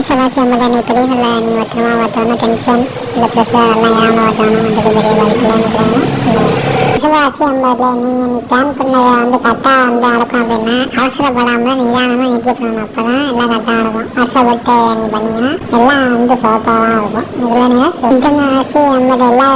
மேஷராசி ஐம்பது நீ பிள்ளைகளை நீ பத்திரமா பார்த்தோன்னா டென்ஷன் இந்த ப்ரெஷர் எல்லாம் ஏன் பார்த்தோன்னா வந்து பெரிய பாதிக்கலான்னு ரிஷபராசி நீங்க நீ பிளான் பண்ணதை வந்து கரெக்டாக வந்து நடக்கும் அப்படின்னா அவசரப்படாம நிதானமா நிறுத்திக்கணும் அப்பதான் எல்லாம் கரெக்டாக நடக்கும். அவசரப்பட்டு நீ பண்ணீங்கன்னா எல்லாம் வந்து சோப்பாக தான் இருக்கும். இதுல நீங்கள் இன்டர்நேஷனல் ஐம்பது எல்லா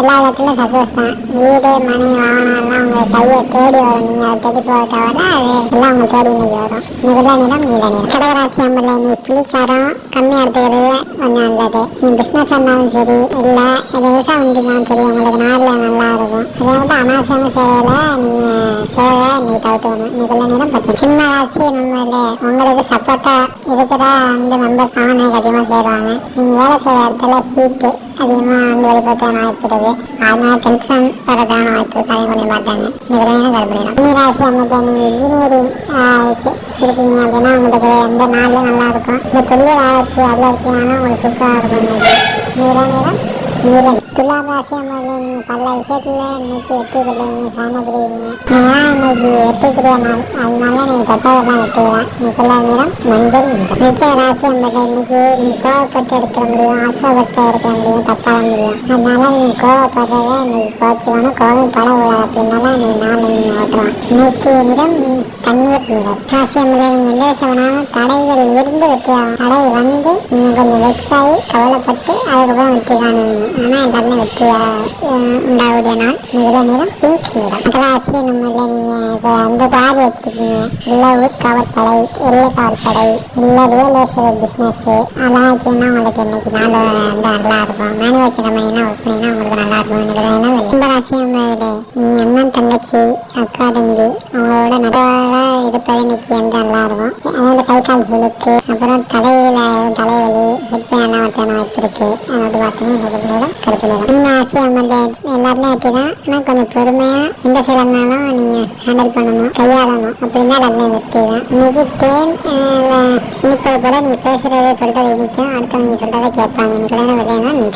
எல்லா இடத்துலையும் சக்சஸ் தான். வீடு மணி வாகனம் எல்லாம் உங்க கையை தேடி வரும். நீங்க அதை தேடி போக தவிர அது எல்லாம் உங்க தேடி இன்னைக்கு வரும். நிகுல நிறம் நீல நிறம் கடகராட்சி ஐம்பதுல நீ புளிக்காரம் கம்மியாக எடுத்துக்கிறது கொஞ்சம் நல்லது நீ பிஸ்னஸ் இருந்தாலும் சரி இல்லை இது வந்துருந்தாலும் சரி உங்களுக்கு நாளில் நல்லா இருக்கும். அதே வந்து அனாவசியமாக சேவையில் நீங்கள் சேவை நீ தவிர்த்துக்கணும் நிகுல நேரம் பிரச்சனை சின்ன ராசி நம்மள உங்களுக்கு சப்போர்ட்டாக இருக்கிற அந்த மெம்பர்ஸ் அவங்க அதிகமாக சேருவாங்க. நீங்கள் வேலை செய்கிற இடத்துல ஹீட்டு அதிகமாக வந்து வெளிப்படுத்த வாய்ப்பு இருக்குது. அதனால டென்ஷன் வரதான வாய்ப்பு இருக்குது அதையும் கொஞ்சம் பார்த்தாங்க. நிகழ்ச்சியான கருப்பிடணும் நீராசி அமைச்சர் நீங்கள் இன்ஜினியரிங் இருக்கீங்க அப்படின்னா உங்களுக்கு எந்த நாளும் நல்ல நீ துல்லிய தொழில் ஆராய்ச்சி அதில் இருக்கீங்கன்னா உங்களுக்கு சூப்பராக இருக்கும் இன்னைக்கு நிகழ நேரம் நீலம் துலாராசி அமைச்சர் நீங்கள் பல விஷயத்தில் இன்னைக்கு வெற்றி பெறுவீங்க சாதனை பெறுவீங்க ஏன்னா இன்னைக்கு வெற்றிக்குரிய நாள். அதனால நீங்கள் தொட்டதெல்லாம் வெற்றி தான் நிகழ நேரம் மஞ்சள் நிறம். நிச்சய ராசி அமைச்சர் இன்னைக்கு நீ கோவப்பட்டு எடுக்க முடியும் ஆசைப்பட்டு எடுக்க முடியும் தப்பாக முடியும். அதனால நீங்கள் கோவப்படுறத இன்னைக்கு கோச்சுக்கணும். கோவம் படக்கூடாது. அப்படின்னால நீ நாள் நீங்கள் ஓட்டலாம். இன்னைக்கு நிறம் தண்ணீர் நிறம் ராசி அமைச்சர் நீங்க எந்த தடைகள் இருந்து வெட்டியாகும் தடை வந்து நீங்க கொஞ்சம் வெக்ஸ் கவலைப்பட்டு அதுக்கப்புறம் வெற்றி காணுவீங்க ஆனா எல்லாருமே வெற்றியா உண்டாவுடைய நாள் நிகழ நிறம் பிங்க் நிறம் ராசி நம்மள நீங்க இப்போ அந்த பாதி வச்சிருக்கீங்க இல்ல ஊர் காவற்படை எல்லை காவற்படை இல்ல ரியல் எஸ்டேட் பிசினஸ் அதெல்லாம் வச்சுன்னா உங்களுக்கு இன்னைக்கு நாள் வந்து நல்லா இருக்கும் மேனுஃபேக்சர் கம்பெனினா ஒர்க் பண்ணினா உங்களுக்கு நல்லா இருக்கும் நிகழ்ச்சினா ராசி அம்மாவிலே நீ அண்ணன் தங்கச்சி நிறைய இருப்பது இன்னைக்கு வந்து நல்லா இருக்கும் அதாவது கை கால் சுழுக்கு அப்புறம் தலையில தலைவலி ஹெட் பெயின் எல்லாம் வரத்தான வாய்ப்பு இருக்கு அதாவது பார்த்தீங்கன்னா கருப்பு நேரம் கருப்பு நேரம் மீன் ஆட்சி அமர்ந்த எல்லாருமே ஆச்சு தான். ஆனால் கொஞ்சம் பொறுமையா எந்த செயல்னாலும் நீங்க ஹேண்டில் பண்ணணும் கையாளணும். அப்படின்னா நல்ல வெற்றி தான். இன்னைக்கு தேன் இனிப்பது போல நீ பேசுறத சொல்றதை இனிக்கும் அடுத்தவங்க நீ சொல்றதை கேட்பாங்க. இன்னைக்கு விளையாட நன்றி.